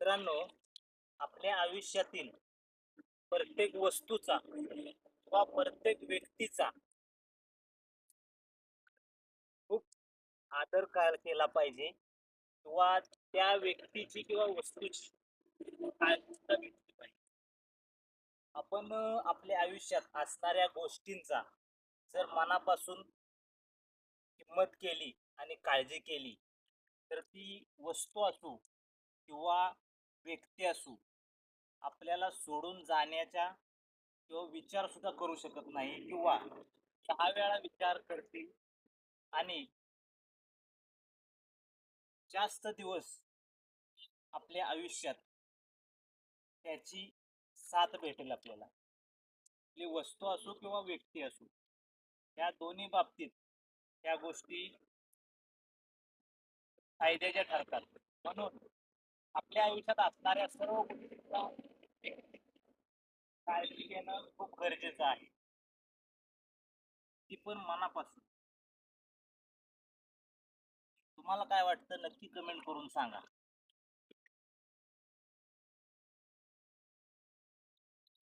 मित्रांनो आपल्या आयुष्यातील प्रत्येक वस्तूचा किंवा प्रत्येक व्यक्तीचा खूप आदर केला पाहिजे किंवा त्या व्यक्तीची किंवा वस्तूची काळजी घेतली पाहिजे. आपण आपल्या आयुष्यात असणाऱ्या गोष्टींचा जर मनापासून किंमत केली आणि काळजी केली तर ती वस्तू असू किंवा व्यक्ती असू आपल्याला सोडून जाण्याच्या किंवा विचार सुद्धा करू शकत नाही किंवा दहा वेळा विचार करतील आणि जास्त दिवस आपल्या आयुष्यात त्याची साथ भेटेल आपल्याला. आपली वस्तू असो किंवा व्यक्ती असो या दोन्ही बाबतीत त्या गोष्टी फायद्याच्या ठरतात. म्हणून आपल्या आयुष्यात असणाऱ्या सर्व गोष्टींचा काळजी घेणं खूप गरजेचं आहे. ती पण मनापासून. तुम्हाला काय वाटतं नक्की कमेंट करून सांगा.